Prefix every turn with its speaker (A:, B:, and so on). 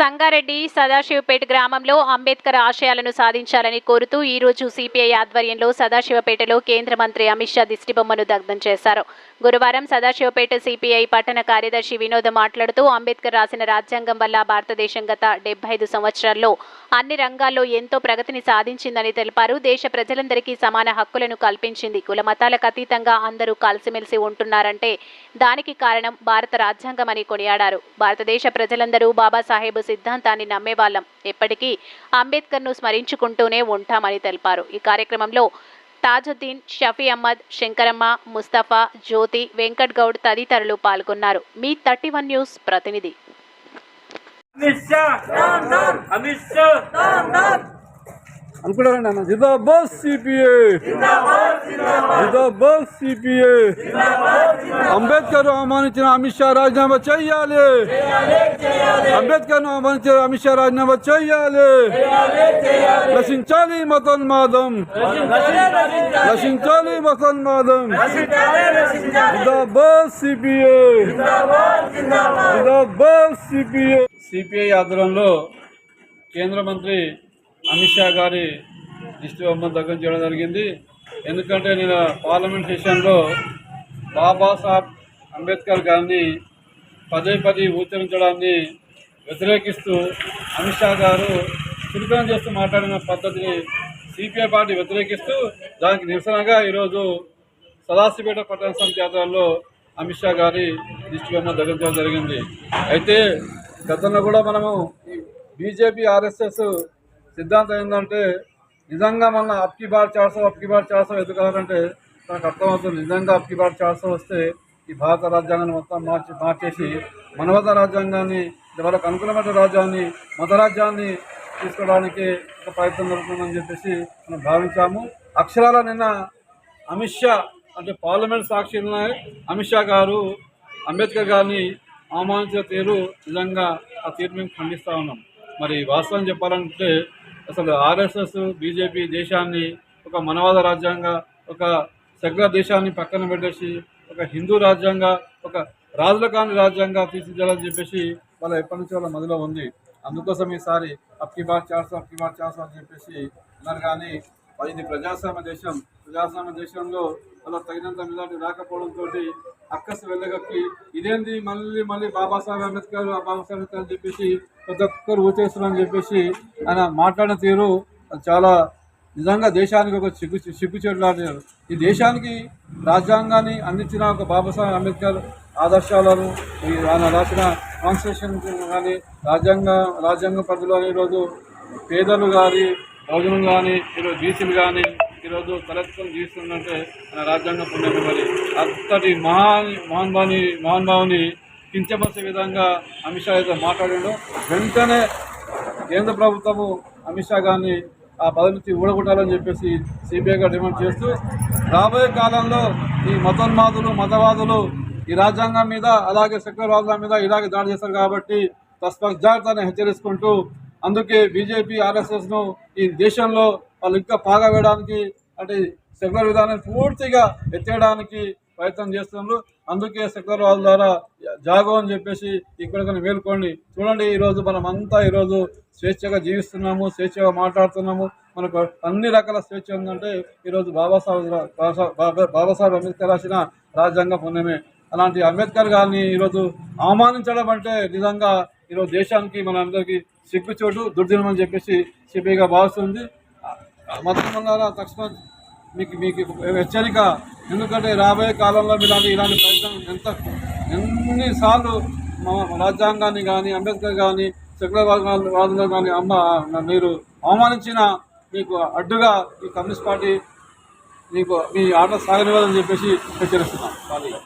A: సంగారెడ్డి సదాశివపేట గ్రామంలో అంబేద్కర్ ఆశయాలను సాధించాలని కోరుతూ ఈ రోజు సిపిఐ ఆధ్వర్యంలో సదాశివపేటలో కేంద్ర మంత్రి అమిత్ షా దిష్టిబొమ్మను దగ్ధం చేశారు. గురువారం సదాశివపేట సిపిఐ పట్టణ కార్యదర్శి వినోద్ మాట్లాడుతూ అంబేద్కర్ రాసిన రాజ్యాంగం వల్ల భారతదేశం గత డెబ్బై ఐదు సంవత్సరాల్లో అన్ని రంగాల్లో ఎంతో ప్రగతిని సాధించిందని తెలిపారు. దేశ ప్రజలందరికీ సమాన హక్కులను కల్పించింది కుల మతాలకు అతీతంగా అందరూ కలిసిమెలిసి ఉంటున్నారంటే దానికి కారణం భారత రాజ్యాంగమని కొనియాడారు. భారతదేశ ప్రజలందరూ బాబాసాహెబ్ సిద్ధాంతాన్ని నమ్మేవాళ్ళం. ఎప్పటికీ అంబేద్కర్ను స్మరించుకుంటూనే ఉంటామని తెలిపారు. ఈ కార్యక్రమంలో తాజుద్దీన్ షఫీ అహ్మద్ శంకరమ్మ ముస్తఫా జ్యోతి వెంకట్ గౌడ్ తదితరులు పాల్గొన్నారు. మీ థర్టీ వన్ న్యూస్ ప్రతినిధి.
B: అమిత్ షా! అమిత్ షా!
C: అనుకున్నారండి అన్న. జిందాబాద్ సిపిఐ. జిందాబాద్ సిపిఏ అంబేద్కర్ ఆహ్వానించిన అమిత్ షా రాజీనామా చెయ్యాలి అంబేద్కర్ ఆహ్వానించిన అమిత్ షా రాజీనామా చెయ్యాలి నశించాలి మతోన్మాదం నశించాలి మతోన్మాదం జిందాబాద్ సిపిఐ. జిందాబాద్ సిపిఏ సిపిఐ ఆధ్వర్యంలో కేంద్ర మంత్రి అమిత్ షా గారి దిష్టి బొమ్మను దగ్గర చేయడం జరిగింది. ఎందుకంటే నేను పార్లమెంట్ సెషన్లో బాబాసాహెబ్ అంబేద్కర్ గారిని పదే పదే ఉచ్చరించడాన్ని వ్యతిరేకిస్తూ అమిత్ షా గారు చురుకం చేస్తూ మాట్లాడిన పద్ధతిని సిపిఐ పార్టీ వ్యతిరేకిస్తూ దానికి నిరసనగా ఈరోజు సదాశివపేట పట్టణ సమితి అమిత్ షా గారి దిష్టి బొమ్మ ధరించడం జరిగింది. అయితే గతంలో కూడా మనము బీజేపీ ఆర్ఎస్ఎస్ సిద్ధాంతం ఏంటంటే నిజంగా మన అప్కి బార్ చాడ్సో అప్కి బార్ చార్సో ఎదుగుతారంటే మనకు అర్థమవుతుంది. నిజంగా అప్కి బార్ చార్సో వస్తే ఈ భారత రాజ్యాంగాన్ని మొత్తం మార్చి మార్చేసి మనవత రాజ్యాంగాన్ని వాళ్ళకు అనుకూలమైన రాజ్యాన్ని మత రాజ్యాన్ని తీసుకోవడానికి ఒక ప్రయత్నం జరుగుతుందని చెప్పేసి మనం భావించాము. అక్షరాల నిన్న అమిత్ షా అంటే పార్లమెంట్ సాక్షిలో అమిత్ షా గారు అంబేద్కర్ గారిని అవమానించిన తీరు నిజంగా ఆ తీరు మేము ఖండిస్తూ ఉన్నాం. మరి వాస్తవం చెప్పాలంటే అసలు ఆర్ఎస్ఎస్ బీజేపీ దేశాన్ని ఒక మనవాద రాజ్యాంగ ఒక సెక్యులర్ దేశాన్ని పక్కన పెట్టేసి ఒక హిందూ రాజ్యాంగ ఒక రాజుల కాని రాజ్యాంగ తీర్చిదిద్దాలని చెప్పేసి వాళ్ళ ఎప్పటి నుంచి వాళ్ళ మదిలో ఉంది. అందుకోసం ఈసారి అప్కి బార్ చార్సో అప్కి బార్ చార్సో అని చెప్పేసి అన్నారు. కానీ మరి ఇది ప్రజాస్వామ్య దేశం. ప్రజాస్వామ్య దేశంలో అలా తగినంత మెజార్టీ రాకపోవడంతో అక్కసు వెళ్ళగక్కి ఇదేంది? మళ్ళీ మళ్ళీ బాబాసాహెబ్ అంబేద్కర్ ఆ బాబాసాహెబ్ అంబేద్కర్ అని చెప్పేసి ప్రతి ఒక్కరు ఊచేస్తున్నారని చెప్పేసి ఆయన మాట్లాడిన తీరు చాలా నిజంగా దేశానికి ఒక సిగ్గు సిగ్గుచేట్లాడారు ఈ దేశానికి రాజ్యాంగాన్ని అందించిన ఒక బాబాసాహెబ్ అంబేద్కర్ ఆదర్శాలను ఆయన రాసిన కాన్స్టిట్యూషన్ కానీ రాజ్యాంగ రాజ్యాంగ పరిధిలో ఈరోజు పేదలు కానీ బహుజనులు కానీ ఈరోజు బీసీలు కానీ ఈరోజు తలెత్తుకొని జీవిస్తుందంటే మన రాజ్యాంగ పుణ్యమే. మరి అంతటి మహాన్ మహాన్భాని మహాన్భావుని కించపరిచే విధంగా అమిత్ షా అయితే మాట్లాడాడు వెంటనే కేంద్ర ప్రభుత్వము అమిత్ షా గారిని ఆ పదవి నుంచి ఊడగొట్టాలని చెప్పేసి సిబిఐగా డిమాండ్ చేస్తూ రాబోయే కాలంలో ఈ మతోన్మాదులు మతవాదులు ఈ రాజ్యాంగం మీద అలాగే సెక్యులర్వాదుల మీద ఇలాగే దాడి చేస్తారు కాబట్టి తస్మాత్ జాగ్రత్తని హెచ్చరించుకుంటూ అందుకే బీజేపీ ఆర్ఎస్ఎస్ను ఈ దేశంలో వాళ్ళు ఇంకా పాగా వేయడానికి అంటే సెక్యులర్ విధానాన్ని పూర్తిగా ఎత్తేయడానికి ప్రయత్నం చేస్తున్నారు. అందుకే సెక్యులర్ వాళ్ళ ద్వారా జాగో అని చెప్పేసి ఇక్కడికైనా మేల్కోండి చూడండి ఈరోజు మనం అంతా ఈరోజు స్వేచ్ఛగా జీవిస్తున్నాము స్వేచ్ఛగా మాట్లాడుతున్నాము. మనకు అన్ని రకాల స్వేచ్ఛ ఉందంటే ఈరోజు బాబాసాహెబ్ బాబా- బాబాసాహెబ్ అంబేద్కర్ రాసిన రాజ్యాంగ పుణ్యమే. అలాంటి అంబేద్కర్ గారిని ఈరోజు అవమానించడం అంటే నిజంగా ఈరోజు దేశానికి మన అందరికీ సిగ్గుచోటు దుర్దినం అని చెప్పేసి సిపిఐగా భావిస్తుంది. మొత్తం తక్షణ మీకు మీకు హెచ్చరిక. ఎందుకంటే రాబోయే కాలంలో ఇలాంటి ఇలాంటి ప్రయత్నం ఎంత ఎన్నిసార్లు మా రాజ్యాంగాన్ని కానీ అంబేద్కర్ కానీ సెక్యులర్ వాదులు కానీ అమ్మ మీరు అవమానించిన మీకు అడ్డుగా ఈ కమ్యూనిస్ట్ పార్టీ మీకు మీ ఆట సాగనివ్వాలని చెప్పేసి హెచ్చరిస్తున్నాం.